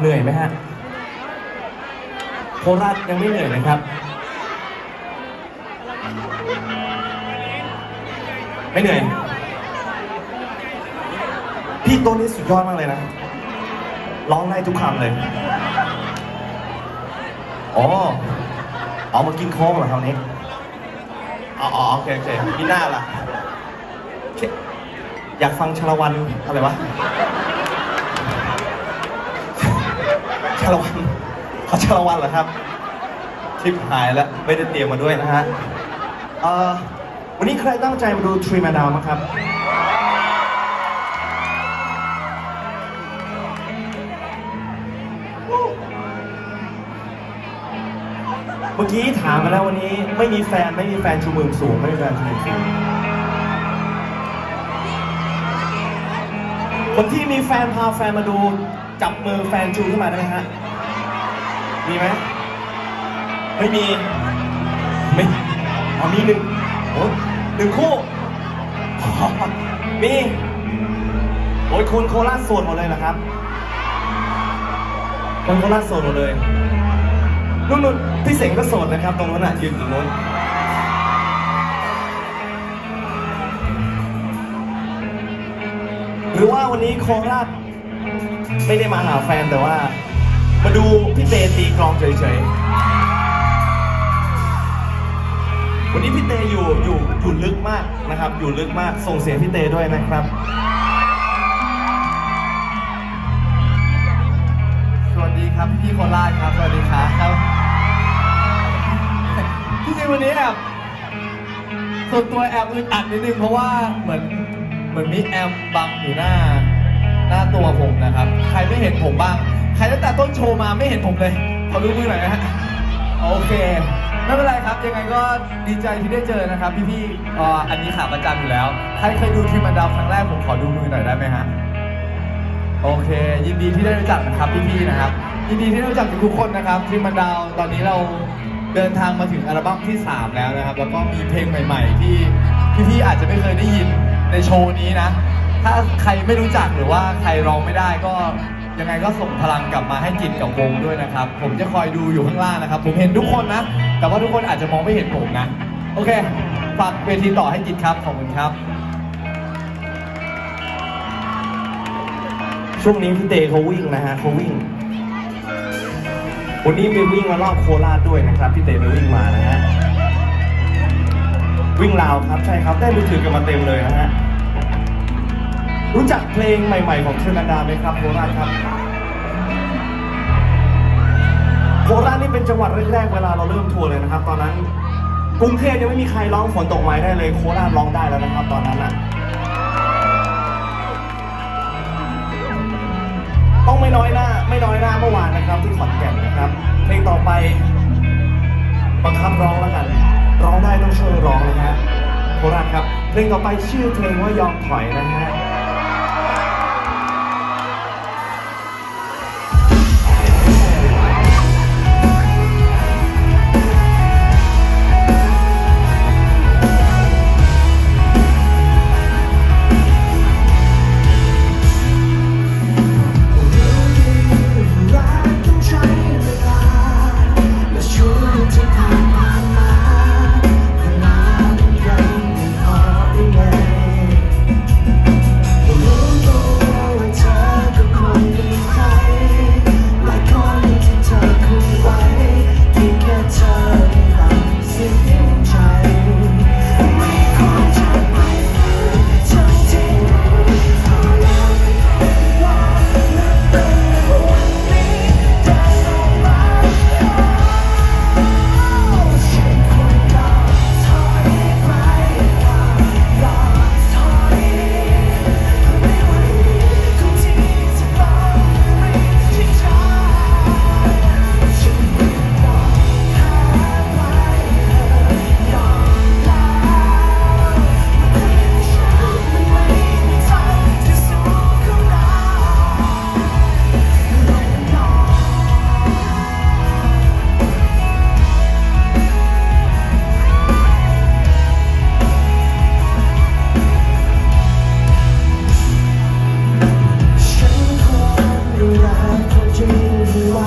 เหนื่อยไหมฮะโคราชยังไม่เหนื่อยนะครับ ไม่เหนื่อย พี่ตัวนี้สุดยอดมากเลยนะร้องได้ทุกคำเลย อ๋อ เอามากินโค้งเหรอคราวนี้ อ๋อโอเคโอเคมีหน้าล่ะ อยากฟังชลวันอะไรวะาลวันเขาชาละวันเหรอครับทิปหายแล้วไม่ได้เตรียมมาด้วยนะฮะเอ่อวันนี้ใครตั้งใจมาดูทรีมาดาวมั้งครับ เมื่อกี้ถามมาแล้ววันนี้ไม่มีแฟนไม่มีแฟนชูมือสูงไม่มีแฟนชูมือสูงคนที่มีแฟนพาแฟนมาดู จับมือแฟนชูขึ้นมาได้ไหมฮะ มีไหม ไม่มี ไม่อ๋อมีหนึ่งโอ้หนึ่งคู่ มี โอ้ยคนโคราชโสดหมดเลยเหรอครับ คนโคราชโสดหมดเลยนู่นนู่นพี่เสงก็โสดนะครับ ตรงนู้นอะยืนตรงนู้นหรือว่าวันนี้โคราช ไม่ได้มาหาแฟนแต่ว่า มาดูพี่เตตีกลองเฉยๆ วันนี้พี่เตอยู่อยู่อยู่ลึกมากนะครับ อยู่ลึกมากส่งเสียงพี่เตด้วยนะครับ สวัสดีครับพี่โคราชครับ สวัสดีครับที่จริงวันนี้แอบส่วนตัวแอบอึดอัดนิดนึงเพราะว่าเหมือนเหมือนมีแอมบังอยู่หน้า หน้าตัวผมนะครับ ใครไม่เห็นผมบ้าง ใครตั้งแต่ต้นโชว์มาไม่เห็นผมเลยขอดูมือหน่อยนะฮะโอเคไม่เป็นไรครับ ยังไงก็ดีใจที่ได้เจอนะครับ พี่ๆอ่ออันนี้ขาประจำอยู่แล้ว ใครเคยดูทีมมันดาวครั้งแรกผมขอดูมือหน่อยได้ไหมฮะโอเค ยินดีที่ได้รู้จักนะครับพี่ๆนะครับ ยินดีที่ได้รู้จักทุกคนนะครับทีมมันดาวตอนนี้เราเดินทางมาถึงอัลบั้มที่ 3 แล้วนะครับ แล้วก็มีเพลงใหม่ ๆ ที่พี่ๆอาจจะไม่เคยได้ยินในโชว์นี้นะ ถ้าใครไม่รู้จักหรือว่าใครร้องไม่ได้ก็ยังไงก็ส่งพลังกลับมาให้กิจกับวงด้วยนะครับ ผมจะคอยดูอยู่ข้างล่างนะครับ ผมเห็นทุกคนนะ แต่ว่าทุกคนอาจจะมองไม่เห็นผมนะ โอเค ฝากเวทีต่อให้กิจครับ ขอบคุณครับ ช่วงนี้พี่เตเขาวิ่งนะฮะเขาวิ่ง วันนี้ไปวิ่งมารอบโคราชด้วยนะครับพี่เตไปวิ่งมานะฮะ วิ่งราวครับใช่ครับได้มือถือกันมาเต็มเลยนะฮะ รู้จักเพลงใหม่ ๆ ของเชนดาไหมครับโคราชครับโคราชนี่เป็นจังหวัดแรกๆเวลาเราเริ่มทัวร์เลยนะครับ ตอนนั้นกรุงเทพยังไม่มีใครร้องฝนตกไม้ได้เลยโคราชร้องได้แล้วนะครับ ตอนนั้นอะต้องไม่น้อยหน้า ไม่น้อยหน้าเมื่อวานนะครับ ที่ขอนแก่นนะครับเพลงต่อไปบังคับร้องแล้วกัน ร้องได้ต้องช่วยร้องนะฮะโคราชครับเพลงต่อไปชื่อเพลงว่ายอมถอยนะฮะ หากเธอจะอยู่ไไหว